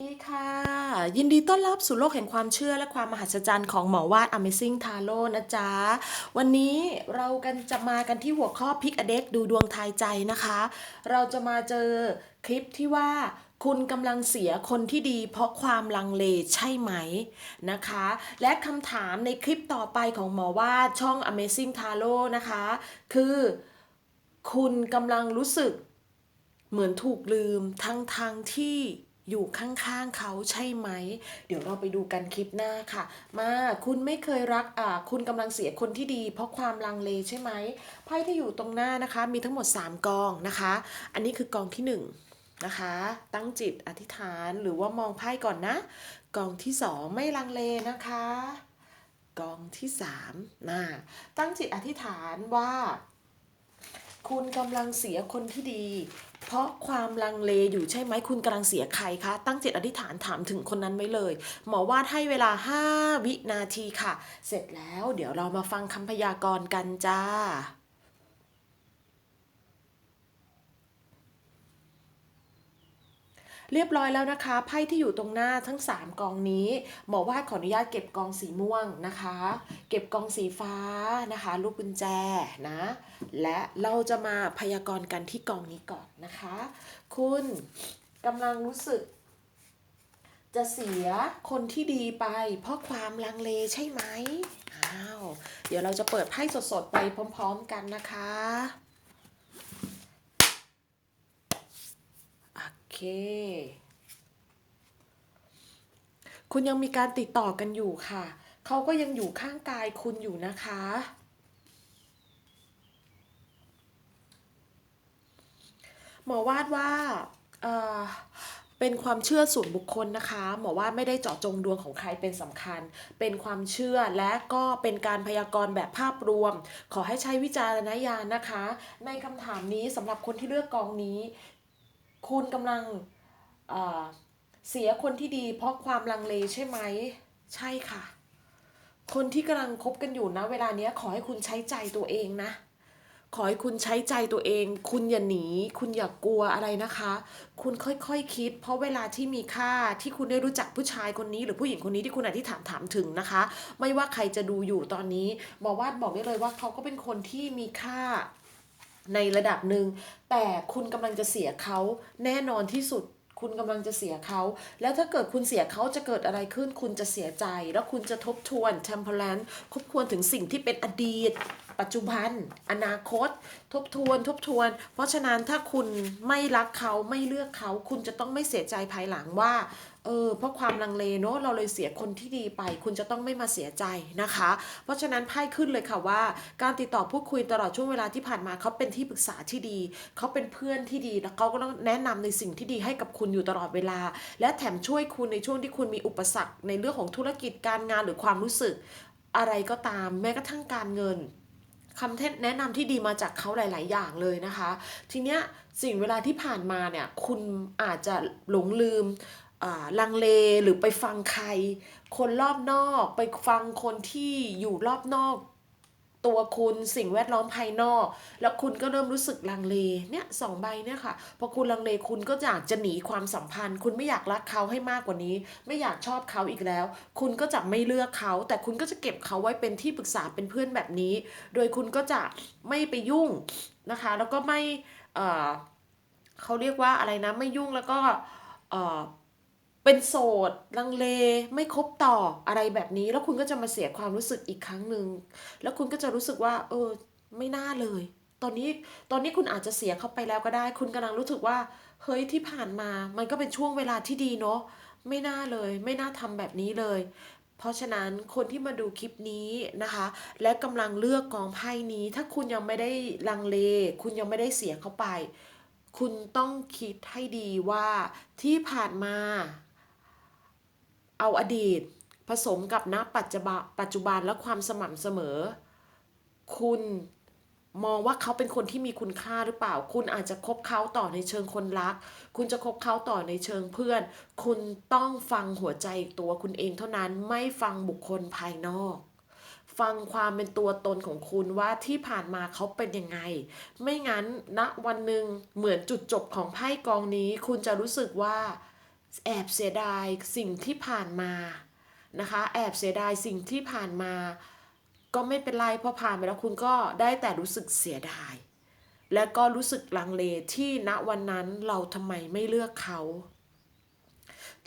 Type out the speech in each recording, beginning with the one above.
สวัสดีค่ะ ยินดีต้อนรับสู่โลกแห่งความเชื่อและความมหัศจรรย์ของหมอวาด Amazing Tarot นะจ๊ะ วันนี้เรากันจะมากันที่หัวข้อพิกอเด็กดูดวงทายใจนะคะ เราจะมาเจอคลิปที่ว่าคุณกำลังเสียคนที่ดีเพราะความลังเลใช่ไหมนะคะ และคำถามในคลิปต่อไปของหมอวาดช่อง Amazing Tarot นะคะ คือ คุณกำลังรู้สึกเหมือนถูกลืมทั้งทางที่ อยู่ข้างๆเขาใช่ไหม เดี๋ยวเราไปดูกันคลิปหน้าค่ะ มาคุณไม่เคยรักอ่าคุณกำลังเสียคนที่ดี เพราะความลังเลใช่ไหมไพ่ที่อยู่ตรงหน้านะคะ มีทั้งหมด 3 กองนะคะ อันนี้คือกองที่ 1นะคะ ตั้งจิตอธิษฐานหรือว่ามองไพ่ก่อนนะ กองที่2ไม่ลังเลนะคะ กองที่3น่ะตั้งจิตอธิษฐานว่า คุณกำลังเสียคนที่ดี เพราะความลังเลอยู่ใช่ไหมคุณกำลังเสียใครคะตั้งจิตอธิษฐานถามถึงคนนั้นไว้เลย หมอวาดให้เวลา 5 วินาทีค่ะ เสร็จแล้วเดี๋ยวเรามาฟังคำพยากรณ์กันจ้า เรียบร้อยแล้วนะคะ ไพ่ที่อยู่ตรงหน้าทั้ง 3 กองนี้หมอวาดขออนุญาตเก็บกองสีม่วงนะคะ เก็บกองสีฟ้านะคะ ลูกกุญแจนะ และเราจะมาพยากรณ์กันที่กองนี้ก่อนนะคะ คุณกำลังรู้สึก จะเสียคนที่ดีไป เพราะความลังเลใช่ไหมอ้าวเดี๋ยวเราจะเปิดไพ่สดๆไปพร้อม ๆ กันนะคะ โอ เค คุณยังมีการติดต่อกันอยู่ค่ะ เขาก็ยังอยู่ข้างกายคุณอยู่นะคะ หมอวาดว่าเอ่อเป็นความเชื่อส่วนบุคคลนะคะหมอวาดไม่ได้เจาะจงดวงของใครเป็นสำคัญ เป็นความเชื่อและก็เป็นการพยากรณ์แบบภาพรวม ขอให้ใช้วิจารณญาณนะคะ ในคำถามนี้สำหรับคนที่เลือกกองนี้ คุณกำลังเสียคนที่ดี เพราะความลังเลใช่ไหม ใช่ค่ะ คนที่กำลังคบกันอยู่นะ เวลาเนี้ยขอให้คุณใช้ใจตัวเองนะขอให้คุณใช้ใจตัวเอง คุณอย่าหนี คุณอย่ากลัวอะไรนะคะ คุณค่อยๆคคิด เพราะเวลาที่มีค่าที่คุณได้รู้จักผู้ชายคนนี้ หรือผู้หญิงคนนี้ที่คุณอธิษฐานถามถึงนะคะ ไม่ว่าใครจะดูอยู่ตอนนี้หมอวาดบอกได้เลยว่าเขาก็เป็นคนที่มีค่า ในระดับหนึ่งแต่คุณกำลังจะเสียเขาแน่นอนที่สุด คุณกำลังจะเสียเขา แล้วถ้าเกิดคุณเสียเขาจะเกิดอะไรขึ้น คุณจะเสียใจ แล้วคุณจะทบทวน temperance ทบทวนถึงสิ่งที่เป็นอดีต ปัจจุบัน อนาคต ทบทวน ทบทวน เพราะฉะนั้นถ้าคุณไม่รักเขาไม่เลือกเขา คุณจะต้องไม่เสียใจภายหลังว่า เออเพราะความลังเลเนอะเราเลยเสียคนที่ดีไป คุณจะต้องไม่มาเสียใจนะคะ เพราะฉะนั้นไพ่ขึ้นเลยค่ะว่า การติดต่อพูดคุยตลอดช่วงเวลาที่ผ่านมาเขาเป็นที่ปรึกษาที่ดี เขาเป็นเพื่อนที่ดีแล้วเขาก็ต้องแนะนำในสิ่งที่ดีให้กับคุณอยู่ตลอดเวลา และแถมช่วยคุณในช่วงที่คุณมีอุปสรรค ในเรื่องของธุรกิจการงานหรือความรู้สึก อะไรก็ตามแม้กระทั่งการเงินคำแนะนำที่ดีมาจากเขาหลาย ๆ อย่างเลยนะคะ ทีเนี้ยสิ่งเวลาที่ผ่านมาเนี่ยคุณอาจจะหลงลืม ลังเลหรือไปฟังใคร คนรอบนอกไปฟังคนที่อยู่รอบนอก ตัวคุณสิ่งแวดล้อมภายนอก แล้วคุณก็เริ่มรู้สึกลังเลเนี่ยสองใบเนี่ยค่ะพอคุณลังเลคุณก็อยากจะหนีความสัมพันธ์ คุณไม่อยากรักเขาให้มากกว่านี้ ไม่อยากชอบเขาอีกแล้ว คุณก็จะไม่เลือกเขา แต่คุณก็จะเก็บเขาไว้เป็นที่ปรึกษาเป็นเพื่อนแบบนี้ โดยคุณก็จะไม่ไปยุ่งนะคะ แล้วก็ไม่เอ่อเขาเรียกว่าอะไรนะไม่ยุ่งแล้วก็ เป็นโสด ลังเลไม่คบต่ออะไรแบบนี้ แล้วคุณก็จะมาเสียความรู้สึกอีกครั้งหนึ่งแล้วคุณก็จะรู้สึกว่า เออ ไม่น่าเลย ตอนนี้ตอนนี้คุณอาจจะเสียเขาไปแล้วก็ได้ คุณกำลังรู้สึกว่า เฮ้ยที่ผ่านมา มันก็เป็นช่วงเวลาที่ดีเนาะไม่น่าเลย ไม่น่าทำแบบนี้เลย เพราะฉะนั้นคนที่มาดูคลิปนี้นะคะ และกำลังเลือกกองไพ่นี้ ถ้าคุณยังไม่ได้ลังเล คุณยังไม่ได้เสียเขาไปคุณต้องคิดให้ดีว่าที่ผ่านมา เอาอดีต ผสมกับณปัจจุบันปัจจุบันและความสม่ำเสมอ คุณมองว่าเขาเป็นคนที่มีคุณค่าหรือเปล่า คุณอาจจะคบเขาต่อในเชิงคนรัก คุณจะคบเขาต่อในเชิงเพื่อน คุณต้องฟังหัวใจตัวคุณเองเท่านั้น ไม่ฟังบุคคลภายนอก ฟังความเป็นตัวตนของคุณว่าที่ผ่านมาเขาเป็นยังไง ไม่งั้นณวันหนึ่งเหมือนจุดจบของไพ่กองนี้ คุณจะรู้สึกว่า แอบเสียดายสิ่งที่ผ่านมานะคะ แอบเสียดายสิ่งที่ผ่านมา ก็ไม่เป็นไรพอผ่านไปแล้วคุณก็ได้แต่รู้สึกเสียดาย และก็รู้สึกลังเลที่ณวันนั้นเราทำไมไม่เลือกเขา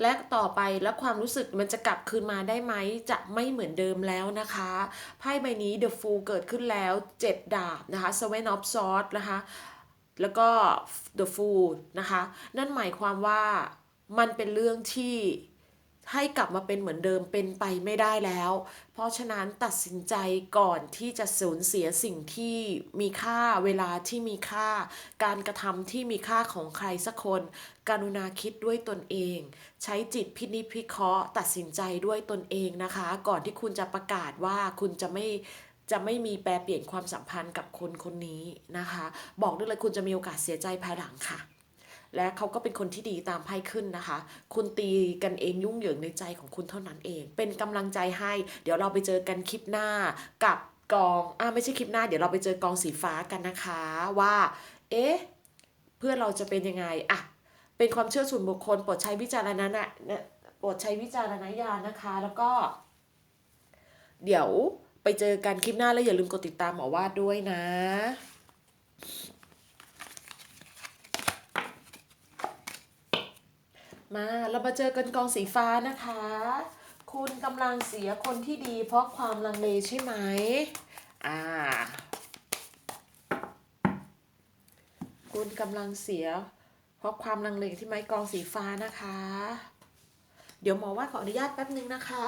และต่อไปแล้วความรู้สึกมันจะกลับคืนมาได้ไหมจะไม่เหมือนเดิมแล้วนะคะไพ่ใบนี้ The Fool เกิดขึ้นแล้ว 7 ดาบนะคะ Seven of Swords นะคะแล้วก็ The Fool นะคะ นั่นหมายความว่า มันเป็นเรื่องที่ให้กลับมาเป็นเหมือนเดิมเป็นไปไม่ได้แล้ว เพราะฉะนั้นตัดสินใจก่อนที่จะสูญเสียสิ่งที่มีค่าเวลาที่มีค่า การกระทำที่มีค่าของใครสักคน กรุณาคิดด้วยตนเอง ใช้จิตพินิจพิเคราะห์ ตัดสินใจด้วยตนเองนะคะ ก่อนที่คุณจะประกาศว่าคุณจะไม่จะไม่มีแปรเปลี่ยนความสัมพันธ์กับคนคนนี้นะคะ บอกได้เลยคุณจะมีโอกาสเสียใจภายหลังค่ะ และเขาก็เป็นคนที่ดีตามไพ่ขึ้นนะคะ คุณตีกันเองยุ่งเหยิงในใจของคุณเท่านั้นเอง เป็นกำลังใจให้ เดี๋ยวเราไปเจอกันคลิปหน้ากับกองอ่าไม่ใช่คลิปหน้า เดี๋ยวเราไปเจอกองสีฟ้ากันนะคะว่า เอ๊ะเพื่อนเราจะเป็นยังไงอะเป็นความเชื่อส่วนบุคคลโปรดใช้วิจารณญาณนะโปรดใช้วิจารณญาณนะคะ แล้วก็ เดี๋ยวไปเจอกันคลิปหน้าแล้วอย่าลืมกดติดตามหมอวาดด้วยนะ มาเรามาเจอกันกองสีฟ้านะคะ คุณกำลังเสียคนที่ดี เพราะความลังเลใช่ไหมอ่า คุณกำลังเสีย เพราะความลังเลที่ไม้กองสีฟ้านะคะ เดี๋ยวหมอว่าขออนุญาตแป๊บนึงนะคะ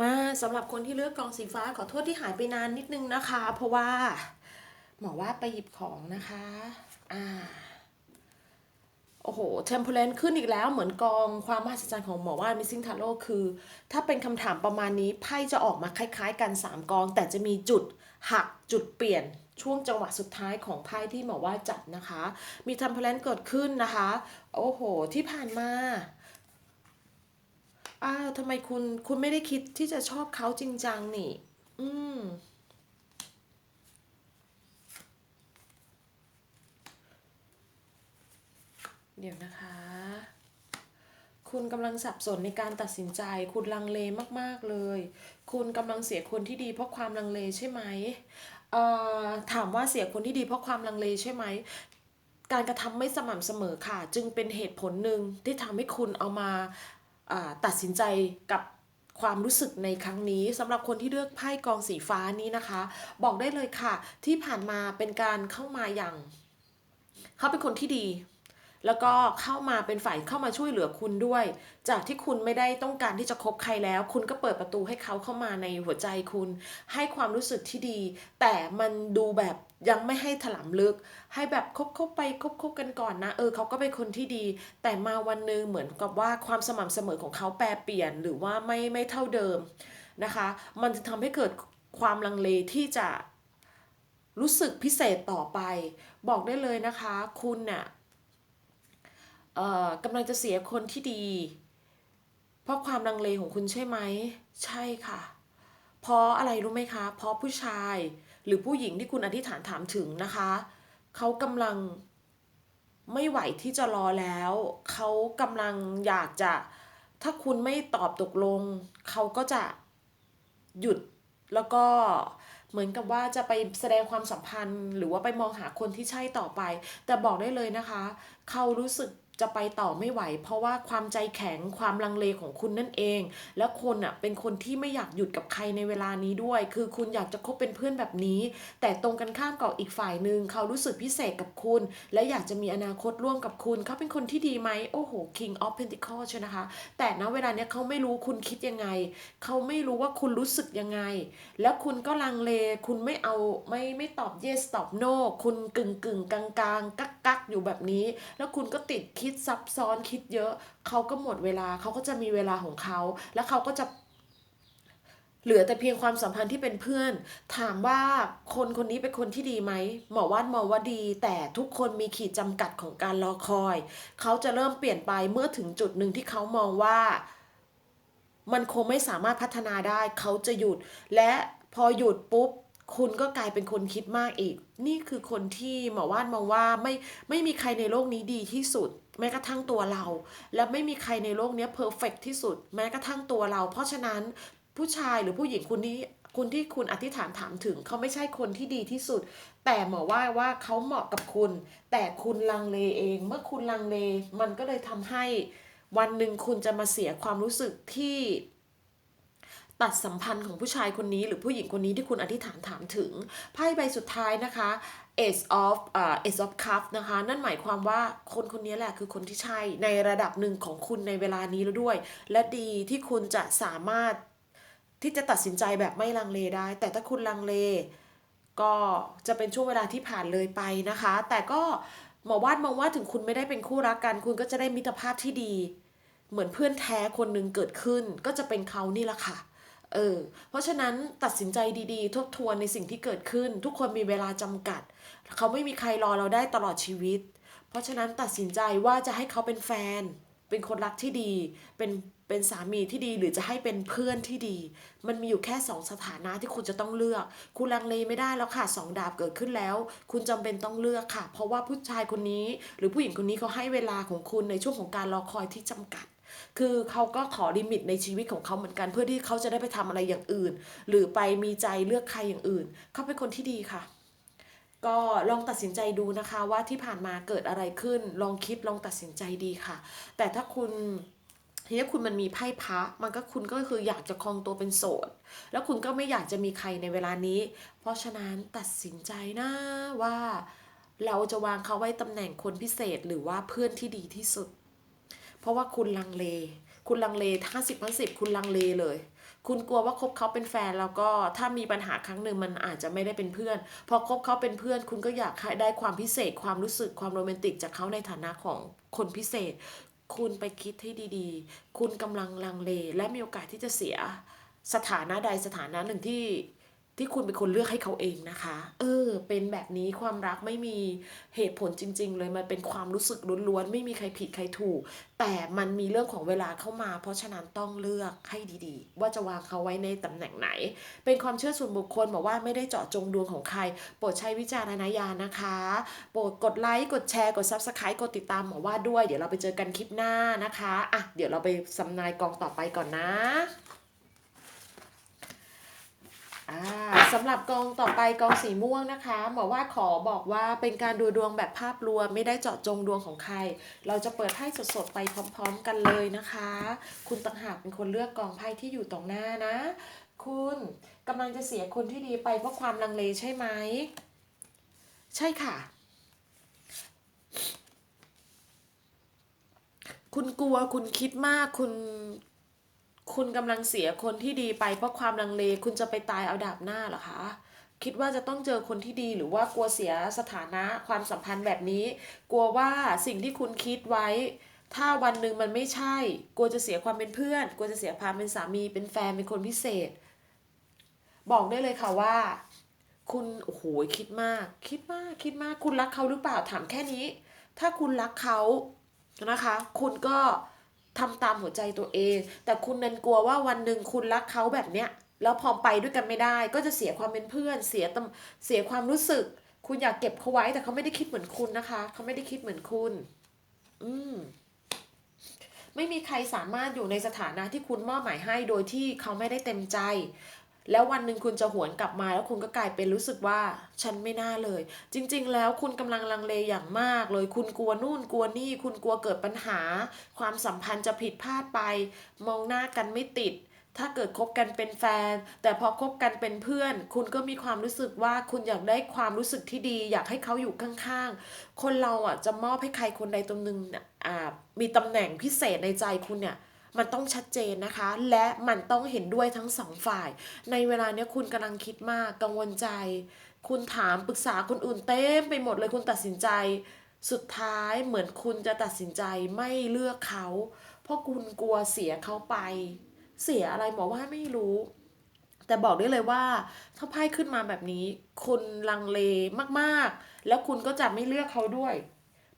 มาสำหรับคนที่เลือกกองสีฟ้าขอโทษที่หายไปนานนิดนึงนะคะ เพราะว่าหมอว่าไปหยิบของนะคะ อ่า โอ้โหเทมเพลนขึ้นอีกแล้วเหมือนกองความมหัศจรรย์ของหมอว่า Missing t a r o คือ ถ้าเป็นคำถามประมาณนี้ไพ่จะออกมาคล้ายๆ กัน 3 กอง แต่จะมีจุดหักจุดเปลี่ยนช่วงจังหวะสุดท้ายของไพ่ที่หมอว่าจัดนะคะ มีเทมเพลนเกิดขึ้นนะคะ โอ้โห ที่ผ่านมา อ้าวทำไมคุณคุณไม่ได้คิดที่จะชอบเขาจริงจังนี่ อืม เดี๋ยวนะคะ คุณกำลังสับสนในการตัดสินใจ คุณลังเลมาก ๆ เลย คุณกำลังเสียคนที่ดีเพราะความลังเลใช่ไหมเอ่อถามว่าเสียคนที่ดีเพราะความลังเลใช่ไหมการกระทำไม่สม่ำเสมอค่ะ จึงเป็นเหตุผลหนึ่งที่ทำให้คุณเอามา ตัดสินใจกับความรู้สึกในครั้งนี้สำหรับคนที่เลือกไพ่กองสีฟ้านี้นะคะ บอกได้เลยค่ะ ที่ผ่านมาเป็นการเข้ามาอย่าง เขาเป็นคนที่ดี แล้วก็เข้ามาเป็นฝ่ายเข้ามาช่วยเหลือคุณด้วย จากที่คุณไม่ได้ต้องการที่จะคบใครแล้ว คุณก็เปิดประตูให้เขาเข้ามาในหัวใจคุณ ให้ความรู้สึกที่ดี แต่มันดูแบบ ยังไม่ให้ถลำลึก ให้แบบคบคบไปคบคบกันก่อนนะ เออเขาก็เป็นคนที่ดี แต่มาวันหนึงเหมือนกับว่าความสม่ำเสมอของเขาแปรเปลี่ยนหรือว่าไม่ไม่เท่าเดิมนะคะ มันจะทำให้เกิดความลังเลที่จะรู้สึกพิเศษต่อไป บอกได้เลยนะคะ คุณน่ะเอ่อกำลังจะเสียคนที่ดี เพราะความลังเลของคุณใช่ไหม ใช่ค่ะ เพราะอะไรรู้ไหมคะ เพราะผู้ชาย หรือผู้หญิงที่คุณอธิษฐานถามถึงนะคะ เขากำลังไม่ไหวที่จะรอแล้ว เขากำลังอยากจะ ถ้าคุณไม่ตอบตกลง เขาก็จะหยุดแล้วก็เหมือนกับว่าจะไปแสดงความสัมพันธ์ หรือว่าไปมองหาคนที่ใช่ต่อไป แต่บอกได้เลยนะคะ เขารู้สึก จะไปต่อไม่ไหว เพราะว่าความใจแข็งความลังเลของคุณนั่นเอง แล้วคนอะเป็นคนที่ไม่อยากหยุดกับใครในเวลานี้ด้วย คือคุณอยากจะคบเป็นเพื่อนแบบนี้ แต่ตรงกันข้ามกับอีกฝ่ายหนึ่งเขารู้สึกพิเศษกับคุณ และอยากจะมีอนาคตร่วมกับคุณ เขาเป็นคนที่ดีไหมโอ้โห King of Pentacles ใช่นะคะ แต่ณเวลาเนี้ยเขาไม่รู้คุณคิดยังไง เขาไม่รู้ว่าคุณรู้สึกยังไง แล้วคุณก็ลังเลคุณไม่เอาไม่ไม่ตอบ yes ตอบ no คุณกึ่งกึ่งกลางกลางกักกักอยู่แบบนี้ แล้วคุณก็ติดคิคิดซับซ้อนคิดเยอะ เขาก็หมดเวลาเขาก็จะมีเวลาของเขา แล้วเขาก็จะเหลือแต่เพียงความสัมพันธ์ที่เป็นเพื่อน ถามว่าคนคนนี้เป็นคนที่ดีไหมหมอว่านมองว่าดี แต่ทุกคนมีขีดจำกัดของการรอคอย เขาจะเริ่มเปลี่ยนไปเมื่อถึงจุดหนึ่งที่เขามองว่า มันคงไม่สามารถพัฒนาได้ เขาจะหยุด และพอหยุดปุ๊บ คุณก็กลายเป็นคนคิดมากอีก นี่คือคนที่หมอว่านมองว่าไม่ไม่มีใครในโลกนี้ดีที่สุด แม้กระทั่งตัวเรา และไม่มีใครในโลกนี้เพอร์เฟกที่สุด แม้กระทั่งตัวเรา เพราะฉะนั้นผู้ชายหรือผู้หญิงคุณที่คุณที่คุณอธิษฐานถามถึงเขาไม่ใช่คนที่ดีที่สุด แต่หมอว่าว่าเขาเหมาะกับคุณ แต่คุณลังเลเอง เมื่อคุณลังเล มันก็เลยทำให้วันหนึ่งคุณจะมาเสียความรู้สึกที่ ตัดสัมพันธ์ของผู้ชายคนนี้หรือผู้หญิงคนนี้ที่คุณอธิษฐานถามถึง ไพ่ใบสุดท้ายนะคะ Ace of เอ่อ Ace of Cups นะคะ นั่นหมายความว่าคนคนนี้แหละคือคนที่ใช่ในระดับหนึ่งของคุณในเวลานี้แล้วด้วย และดีที่คุณจะสามารถที่จะตัดสินใจแบบไม่ลังเลได้ แต่ถ้าคุณลังเล ก็จะเป็นช่วงเวลาที่ผ่านเลยไปนะคะ แต่ก็หมอวาดมองว่าถึงคุณไม่ได้เป็นคู่รักกัน คุณก็จะได้มิตรภาพที่ดี เหมือนเพื่อนแท้คนหนึ่งเกิดขึ้น ก็จะเป็นเขานี่แหละค่ะ เออ เพราะฉะนั้นตัดสินใจดีๆ ทบทวนในสิ่งที่เกิดขึ้น ทุกคนมีเวลาจำกัด เขาไม่มีใครรอเราได้ตลอดชีวิต เพราะฉะนั้นตัดสินใจว่าจะให้เขาเป็นแฟน เป็นคนรักที่ดี เป็นเป็นสามีที่ดีหรือจะให้เป็นเพื่อนที่ดี มันมีอยู่แค่สองสถานะที่คุณจะต้องเลือก คุณลังเลไม่ได้แล้วค่ะสองดาบเกิดขึ้นแล้ว คุณจำเป็นต้องเลือกค่ะ เพราะว่าผู้ชายคนนี้ หรือผู้หญิงคนนี้เขาให้เวลาของคุณในช่วงของการรอคอยที่จำกัด คือเขาก็ขอลิมิตในชีวิตของเขาเหมือนกัน เพื่อที่เขาจะได้ไปทำอะไรอย่างอื่น หรือไปมีใจเลือกใครอย่างอื่น เขาเป็นคนที่ดีค่ะ ก็ลองตัดสินใจดูนะคะว่าที่ผ่านมาเกิดอะไรขึ้น ลองคิดลองตัดสินใจดีค่ะ แต่ถ้าคุณทีนี้คุณมันมีไพ่พระมันก็คุณก็คืออยากจะครองตัวเป็นโสด แล้วคุณก็ไม่อยากจะมีใครในเวลานี้ เพราะฉะนั้นตัดสินใจนะว่า เราจะวางเขาไว้ตำแหน่งคนพิเศษหรือว่าเพื่อนที่ดีที่สุด เพราะว่าคุณลังเล คุณลังเลห้าสิบห้าสิบคุณลังเลเลย คุณกลัวว่าคบเขาเป็นแฟนแล้วก็ถ้ามีปัญหาครั้งหนึ่งมันอาจจะไม่ได้เป็นเพื่อน พอคบเขาเป็นเพื่อน คุณก็อยากได้ความพิเศษความรู้สึกความโรแมนติกจากเขาในฐานะของคนพิเศษ คุณไปคิดให้ดีๆ คุณกำลังลังเล และมีโอกาสที่จะเสียสถานะใดสถานะหนึ่งที่ ที่คุณเป็นคนเลือกให้เขาเองนะคะ เออ เป็นแบบนี้ความรักไม่มีเหตุผลจริง ๆ เลย มันเป็นความรู้สึกล้วนๆ ไม่มีใครผิดใครถูก แต่มันมีเรื่องของเวลาเข้ามา เพราะฉะนั้นต้องเลือกให้ดีๆ ว่าจะวางเขาไว้ในตำแหน่งไหน เป็นความเชื่อส่วนบุคคลบอกว่าไม่ได้เจาะจงดวงของใคร โปรดใช้วิจารณญาณนะคะ โปรดกดไลค์ กดแชร์ กด Subscribe กดติดตามหมอว่าด้วย เดี๋ยวเราไปเจอกันคลิปหน้านะคะ อะ เดี๋ยวเราไปสำนายกองต่อไปก่อนนะ สำหรับกองต่อไปกองสีม่วงนะคะหมอว่าขอบอกว่าเป็นการดูดวงแบบภาพรวม ไม่ได้เจาะจงดวงของใคร เราจะเปิดไพ่สดๆไปพร้อม ๆ กันเลยนะคะ คุณต่างหากเป็นคนเลือกกองไพ่ที่อยู่ตรงหน้านะ คุณกำลังจะเสียคนที่ดีไปเพราะความลังเลใช่ไหม ใช่ค่ะ คุณกลัวคุณคิดมากคุณ คุณกำลังเสียคนที่ดีไปเพราะความลังเล คุณจะไปตายเอาดาบหน้าเหรอคะ คิดว่าจะต้องเจอคนที่ดีหรือว่ากลัวเสียสถานะความสัมพันธ์แบบนี้ กลัวว่าสิ่งที่คุณคิดไว้ ถ้าวันหนึ่งมันไม่ใช่ กลัวจะเสียความเป็นเพื่อน กลัวจะเสียความเป็นสามี เป็นแฟน เป็นคนพิเศษ บอกได้เลยค่ะว่า คุณโอ้โหคิดมาก คิดมาก คิดมาก คุณรักเขาหรือเปล่า ถามแค่นี้ ถ้าคุณรักเขานะคะ คุณก็ ทำตามหัวใจตัวเอง แต่คุณนันกลัวว่าวันหนึ่งคุณรักเขาแบบเนี้ยแล้วพอไปด้วยกันไม่ได้ ก็จะเสียความเป็นเพื่อน เสียตำเสียความรู้สึก คุณอยากเก็บเขาไว้แต่เขาไม่ได้คิดเหมือนคุณนะคะ เขาไม่ได้คิดเหมือนคุณ อืมไม่มีใครสามารถอยู่ในสถานะที่คุณมอบหมายให้โดยที่เขาไม่ได้เต็มใจ แล้ววันหนึ่งคุณจะหวนกลับมาแล้วคุณก็กลายเป็นรู้สึกว่าฉันไม่น่าเลย จริง ๆ แล้วคุณกำลังลังเลอย่างมากเลย คุณกลัวนู่นกลัวนี่ คุณกลัวเกิดปัญหา ความสัมพันธ์จะผิดพลาดไป มองหน้ากันไม่ติด ถ้าเกิดคบกันเป็นแฟน แต่พอคบกันเป็นเพื่อน คุณก็มีความรู้สึกว่าคุณอยากได้ความรู้สึกที่ดี อยากให้เขาอยู่ข้างๆ คนเราอะจะมอบให้ใครคนใดตรงหนึ่งอ่ามีตำแหน่งพิเศษในใจคุณเนี่ย มันต้องชัดเจนนะคะ และมันต้องเห็นด้วยทั้งสองฝ่าย ในเวลาเนี้ยคุณกำลังคิดมากกังวลใจ คุณถามปรึกษาคนอื่นเต็มไปหมดเลยคุณตัดสินใจ สุดท้ายเหมือนคุณจะตัดสินใจไม่เลือกเขา เพราะคุณกลัวเสียเขาไป เสียอะไรหมอว่าไม่รู้แต่บอกได้เลยว่าถ้าไพ่ขึ้นมาแบบนี้ คุณลังเลมากๆ แล้วคุณก็จะไม่เลือกเขาด้วย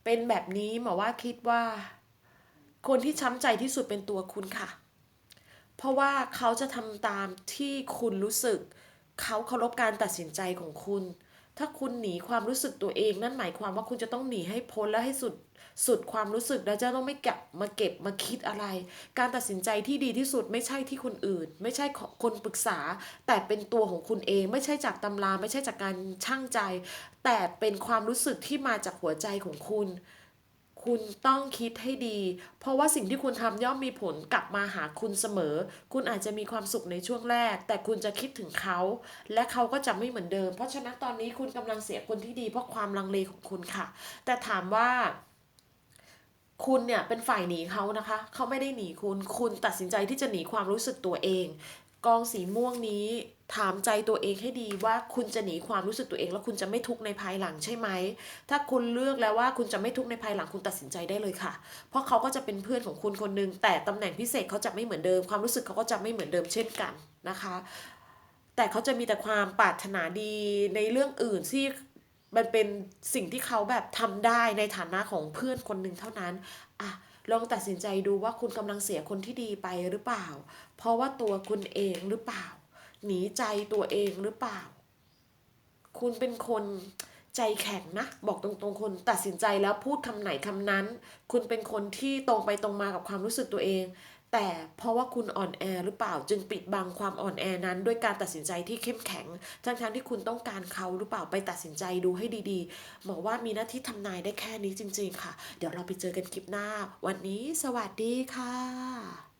เป็นแบบนี้หมอว่าคิดว่า คนที่ช้ำใจที่สุดเป็นตัวคุณค่ะ เพราะว่าเขาจะทำตามที่คุณรู้สึก เขาเคารพการตัดสินใจของคุณ ถ้าคุณหนีความรู้สึกตัวเองนั่นหมายความว่าคุณจะต้องหนีให้พ้นและให้สุดสุดความรู้สึกแล้วจะต้องไม่กลับมาเก็บมาคิดอะไร การตัดสินใจที่ดีที่สุดไม่ใช่ที่คนอื่น ไม่ใช่คนปรึกษา แต่เป็นตัวของคุณเอง ไม่ใช่จากตำราไม่ใช่จากการช่างใจ แต่เป็นความรู้สึกที่มาจากหัวใจของคุณ คุณต้องคิดให้ดี เพราะว่าสิ่งที่คุณทำย่อมมีผลกลับมาหาคุณเสมอ คุณอาจจะมีความสุขในช่วงแรก แต่คุณจะคิดถึงเขา และเขาก็จะไม่เหมือนเดิม เพราะฉะนั้นตอนนี้คุณกำลังเสียคนที่ดี เพราะความลังเลของคุณค่ะ แต่ถามว่าคุณเนี่ยเป็นฝ่ายหนีเขานะคะ เขาไม่ได้หนีคุณ คุณตัดสินใจที่จะหนีความรู้สึกตัวเอง กองสีม่วงนี้ถามใจตัวเองให้ดีว่าคุณจะหนีความรู้สึกตัวเอง แล้วคุณจะไม่ทุกข์ในภายหลังใช่ไหม ถ้าคุณเลือกแล้วว่าคุณจะไม่ทุกข์ในภายหลังคุณตัดสินใจได้เลยค่ะ เพราะเขาก็จะเป็นเพื่อนของคุณคนหนึ่งแต่ตำแหน่งพิเศษเขาจะไม่เหมือนเดิม ความรู้สึกเขาก็จะไม่เหมือนเดิมเช่นกันนะคะ แต่เขาจะมีแต่ความปรารถนาดีในเรื่องอื่นที่มันเป็นสิ่งที่เขาแบบทำได้ในฐานะของเพื่อนคนหนึ่งเท่านั้นอะ ลองตัดสินใจดูว่าคุณกำลังเสียคนที่ดีไปหรือเปล่า เพราะว่าตัวคุณเองหรือเปล่า หนีใจตัวเองหรือเปล่า คุณเป็นคนใจแข็งนะ บอกตรงๆคนตัดสินใจแล้วพูดคำไหนคำนั้น คุณเป็นคนที่ตรงไปตรงมากับความรู้สึกตัวเอง แต่เพราะว่าคุณอ่อนแอหรือเปล่าจึงปิดบังความอ่อนแอนั้นด้วยการตัดสินใจที่เข้มแข็ง ทั้งๆที่คุณต้องการเขาหรือเปล่าไปตัดสินใจดูให้ดีๆหมอว่ามีหน้าที่ทำนายได้แค่นี้จริง ๆ ค่ะ เดี๋ยวเราไปเจอกันคลิปหน้า วันนี้สวัสดีค่ะ